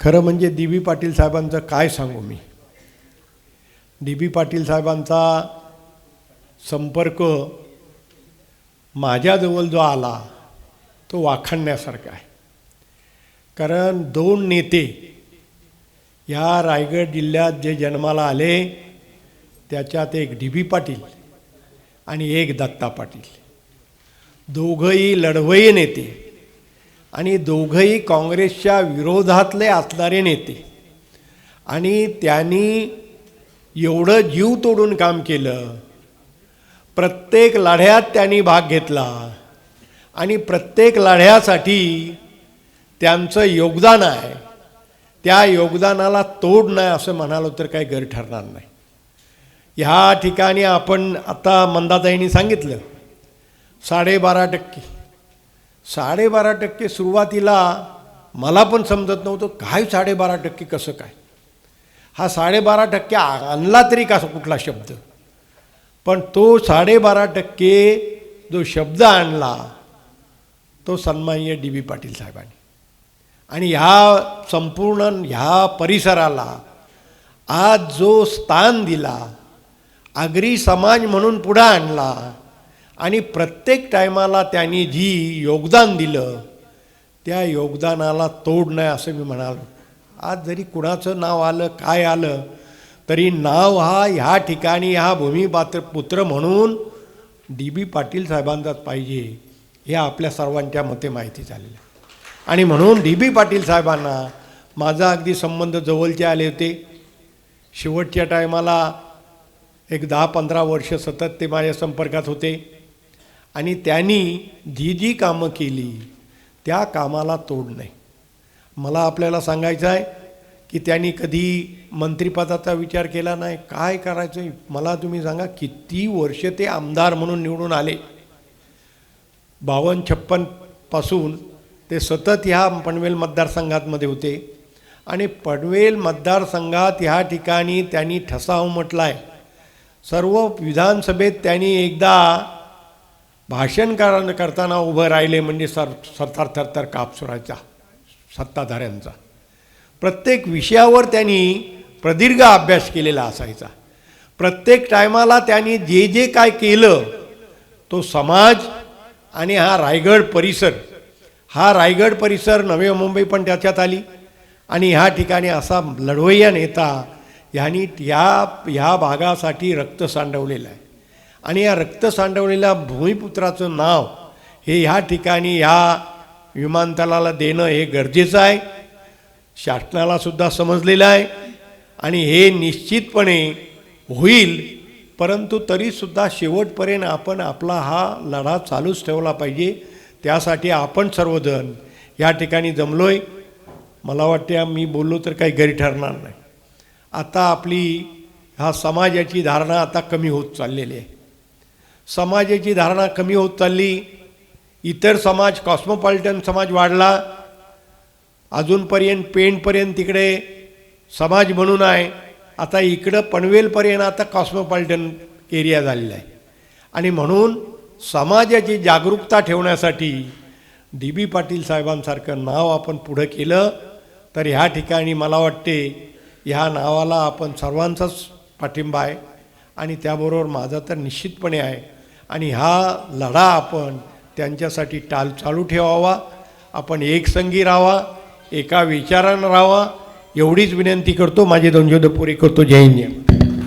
खरं म्हणजे डी बी पाटील साहेबांचं काय सांगू मी? डी बी पाटील साहेबांचा संपर्क माझ्याजवळ जो आला तो वाखाणण्यासारखा आहे. कारण दोन नेते या रायगड जिल्ह्यात जे जन्माला आले त्याच्यात एक डी बी पाटील आणि एक दत्ता पाटील. दोघंही लढवई नेते. आणि दोघंही काँग्रेसच्या विरोधातले असणारे नेते. आणि त्यांनी एवढं जीव तोडून काम केलं. प्रत्येक लढ्यात त्यांनी भाग घेतला. आणि प्रत्येक लढ्यासाठी त्यांचं योगदान आहे. त्या योगदानाला तोड नाही असं म्हणालो तर काही गैर ठरणार नाही. ह्या ठिकाणी आपण आता मंदाताईंनी सांगितलं साडेबारा टक्के. साडेबारा टक्के सुरुवातीला मला पण समजत नव्हतं काय साडेबारा टक्के कसं काय. हा साडेबारा टक्के आ- आणला तरी कसा कुठला शब्द? पण तो साडेबारा टक्के जो शब्द आणला तो सन्मान्य डी बी पाटील साहेबांनी. आणि ह्या संपूर्ण ह्या परिसराला आज जो स्थान दिला आगरी समाज म्हणून पुढं आणला आणि प्रत्येक टायमाला त्यांनी जी योगदान दिलं त्या योगदानाला तोड नाही असं मी म्हणालो. आज जरी कुणाचं नाव आलं काय आलं तरी नाव हा ह्या ठिकाणी हा भूमिपात्र पुत्र म्हणून डी बी पाटील साहेबांचाच पाहिजे हे आपल्या सर्वांच्या मते माहिती झालेलं. आहे आणि म्हणून डी बी पाटील साहेबांना माझा अगदी संबंध जवळचे आले होते. शेवटच्या टायमाला एक दहा पंधरा वर्ष सतत ते माझ्या संपर्कात होते. आणि त्यांनी जी जी कामं केली त्या कामाला तोड नाही. मला आपल्याला सांगायचं आहे की त्यांनी कधी मंत्रिपदाचा विचार केला नाही काय करायचं आहे? मला तुम्ही सांगा किती वर्ष ते आमदार म्हणून निवडून आले. बावन्न छप्पनपासून ते सतत ह्या पनवेल मतदारसंघातमध्ये होते. आणि पनवेल मतदारसंघात ह्या ठिकाणी त्यांनी ठसा उमटला आहे सर्व विधानसभेत त्यांनी एकदा भाषण करताना उभं राहिले म्हणजे सर सरतार थरथर कापसुराच्या सत्ताधाऱ्यांचा. प्रत्येक विषयावर त्यांनी प्रदीर्घ अभ्यास केलेला असायचा. प्रत्येक टायमाला त्यांनी जे जे काय केलं तो समाज आणि हा रायगड परिसर हा रायगड परिसर नवी मुंबई पण त्याच्यात आली. आणि ह्या ठिकाणी असा लढवय्या नेता ह्यांनी ह्या ह्या भागासाठी रक्त सांडवलेलं आहे. आणि या रक्त सांडवलेल्या भूमिपुत्राचं नाव हे ह्या ठिकाणी ह्या विमानतळाला देणं हे गरजेचं आहे. शासनाला सुद्धा समजलेलं आहे. आणि हे निश्चितपणे होईल परंतु तरीसुद्धा शेवटपर्यंत आपण आपला हा लढा चालूच ठेवला पाहिजे. त्यासाठी आपण सर्वजण या ठिकाणी जमलो आहे मला वाटते मी बोललो तर काही घरी ठरणार नाही. आता आपली हा समाजाची धारणा आता कमी होत चाललेली आहे. समाजाची धारणा कमी होत चालली. इतर समाज कॉस्मोपॉलिटन समाज वाढला. अजूनपर्यंत पेणपर्यंत तिकडे समाज म्हणून आहे. आता इकडं पनवेलपर्यंत आता कॉस्मोपॉलिटन एरिया झालेला आहे. आणि म्हणून समाजाची जागरूकता ठेवण्यासाठी डी बी पाटील साहेबांसारखं नाव आपण पुढं केलं तर ह्या ठिकाणी मला वाटते ह्या नावाला आपण सर्वांचाच पाठिंबा आहे. आणि त्याबरोबर माझा तर निश्चितपणे आहे. आणि हा लढा आपण त्यांच्यासाठी टाल चालू ठेवावा. आपण एकसंगी राहावा एका विचारानं राहावा. एवढीच विनंती करतो. माझे दोन शब्द पुरे करतो. जय हिंद. जय